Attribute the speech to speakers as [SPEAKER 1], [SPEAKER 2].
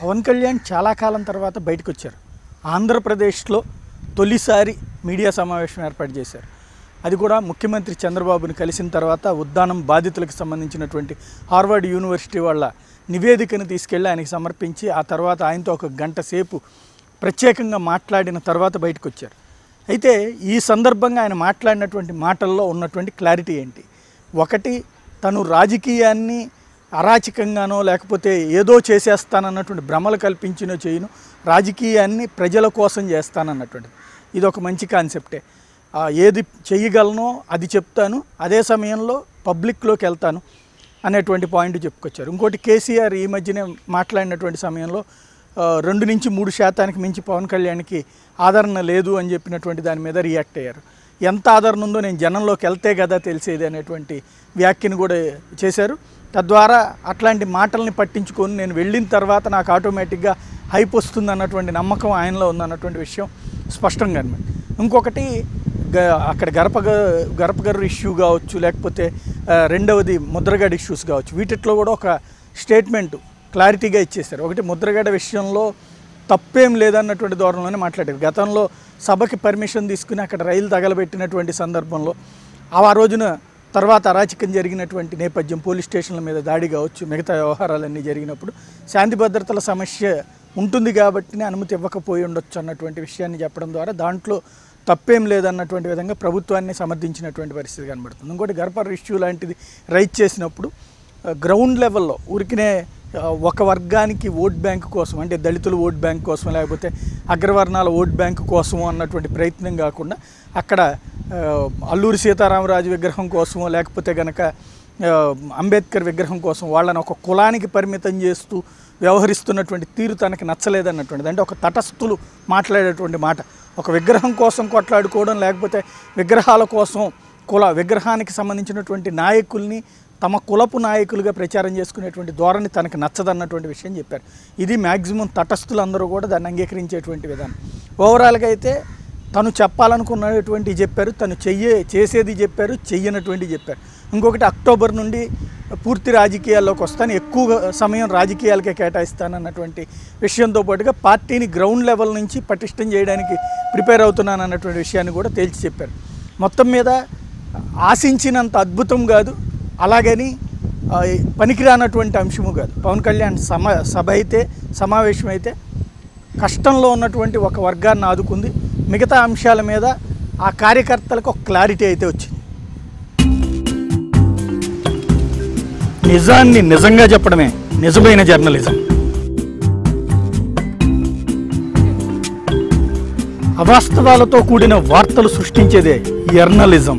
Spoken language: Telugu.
[SPEAKER 1] పవన్ కళ్యాణ్ చాలా కాలం తర్వాత బయటకు వచ్చారు ఆంధ్రప్రదేశ్లో తొలిసారి మీడియా సమావేశం ఏర్పాటు చేశారు. అది కూడా ముఖ్యమంత్రి చంద్రబాబును కలిసిన తర్వాత ఉద్దానం బాధితులకు సంబంధించినటువంటి హార్వర్డ్ యూనివర్సిటీ వాళ్ళ నివేదికను తీసుకెళ్ళి ఆయనకి సమర్పించి ఆ తర్వాత ఆయనతో ఒక గంట సేపు ప్రత్యేకంగా మాట్లాడిన తర్వాత బయటకు వచ్చారు అయితే ఈ సందర్భంగా ఆయన మాట్లాడినటువంటి మాటల్లో ఉన్నటువంటి క్లారిటీ ఏంటి? ఒకటి తను రాజకీయాన్ని అరాచకంగానో లేకపోతే ఏదో చేసేస్తానన్నటువంటి భ్రమలు కల్పించినో చేయను. రాజకీయాన్ని ప్రజల కోసం చేస్తానన్నటువంటిది. ఇది ఒక మంచి కాన్సెప్టే. ఏది చేయగలనో అది చెప్తాను. అదే సమయంలో పబ్లిక్లోకి వెళ్తాను అనేటువంటి పాయింట్ చెప్పుకొచ్చారు. ఇంకోటి కేసీఆర్ ఈ మధ్యనే మాట్లాడినటువంటి సమయంలో రెండు నుంచి మూడు శాతానికి మించి పవన్ కళ్యాణ్కి ఆదరణ లేదు అని చెప్పినటువంటి దాని మీద రియాక్ట్ అయ్యారు. ఎంత ఆదరణ ఉందో నేను జనంలోకి వెళ్తే కదా తెలిసేది అనేటువంటి వ్యాఖ్యను కూడా చేశారు. తద్వారా అట్లాంటి మాటల్ని పట్టించుకొని నేను వెళ్ళిన తర్వాత నాకు ఆటోమేటిక్గా హైప్ వస్తుంది అన్నటువంటి నమ్మకం ఆయనలో ఉందన్నటువంటి విషయం స్పష్టంగా అనమాట ఇంకొకటి గ- అక్కడ గరప గ- ఇష్యూ కావచ్చు లేకపోతే రెండవది ముద్రగడ ఇష్యూస్ కావచ్చు. వీటిట్లో కూడా ఒక స్టేట్మెంట్ క్లారిటీగా ఇచ్చేశారు. ఒకటి ముద్రగడ విషయంలో తప్పేం లేదన్నటువంటి ధోరణిలోనే మాట్లాడారు. గతంలో సభకి పర్మిషన్ తీసుకుని అక్కడ రైలు తగలబెట్టినటువంటి సందర్భంలో ఆ రోజున తర్వాత అరాచకం జరిగినటువంటి నేపథ్యం పోలీస్ స్టేషన్ల మీద దాడి కావచ్చు మిగతా వ్యవహారాలన్నీ జరిగినప్పుడు శాంతి భద్రతల సమస్య ఉంటుంది కాబట్టినే అనుమతి ఇవ్వకపోయి ఉండొచ్చు అన్నటువంటి విషయాన్ని చెప్పడం ద్వారా దాంట్లో తప్పేం లేదన్నటువంటి విధంగా ప్రభుత్వాన్ని సమర్థించినటువంటి పరిస్థితి కనబడుతుంది. ఇంకోటి గర్భర్ ఇష్యూ లాంటిది రైట్ చేసినప్పుడు గ్రౌండ్ లెవెల్లో ఊరికినే ఒక వర్గానికి ఓట్ బ్యాంక్ కోసం అంటే దళితుల ఓట్ బ్యాంక్ కోసం లేకపోతే అగ్రవర్ణాల ఓట్ బ్యాంక్ కోసం అన్నటువంటి ప్రయత్నం కాకుండా అక్కడ అల్లూరి సీతారామరాజు విగ్రహం కోసమో లేకపోతే గనక అంబేద్కర్ విగ్రహం కోసం వాళ్ళని ఒక కులానికి పరిమితం చేస్తూ వ్యవహరిస్తున్నటువంటి తీరు తనకి నచ్చలేదన్నటువంటిది. అంటే ఒక తటస్థులు మాట్లాడేటువంటి మాట. ఒక విగ్రహం కోసం కొట్లాడుకోవడం లేకపోతే విగ్రహాల కోసం కుల విగ్రహానికి సంబంధించినటువంటి నాయకుల్ని తమ కులపు నాయకులుగా ప్రచారం చేసుకునేటువంటి ధోరణి తనకు నచ్చదన్నటువంటి విషయం చెప్పారు. ఇది మ్యాక్సిమం తటస్థులందరూ కూడా దాన్ని అంగీకరించేటువంటి విధానం. ఓవరాల్గా అయితే తను చెప్పాలనుకున్నటువంటి చెప్పారు తను చెయ్యే చేసేది చెప్పారు చెయ్యనటువంటి చెప్పారు. ఇంకొకటి అక్టోబర్ నుండి పూర్తి రాజకీయాల్లోకి వస్తాను ఎక్కువ సమయం రాజకీయాలకే కేటాయిస్తానన్నటువంటి విషయంతో పాటుగా పార్టీని గ్రౌండ్ లెవెల్ నుంచి పటిష్టం చేయడానికి ప్రిపేర్ అవుతున్నాను అన్నటువంటి విషయాన్ని కూడా తేల్చి చెప్పారు. మొత్తం మీద ఆశించినంత అద్భుతం కాదు. అలాగని పనికిరానటువంటి అంశము కాదు. పవన్ కళ్యాణ్ సమ సభ అయితే సమావేశం అయితే కష్టంలో ఉన్నటువంటి ఒక వర్గాన్ని ఆదుకుంది. మిగతా అంశాల మీద ఆ కార్యకర్తలకు ఒక క్లారిటీ అయితే వచ్చింది. నిజాన్ని నిజంగా చెప్పడమే నిజమైన జర్నలిజం. అవాస్తవాలతో కూడిన వార్తలు సృష్టించేదే జర్నలిజం.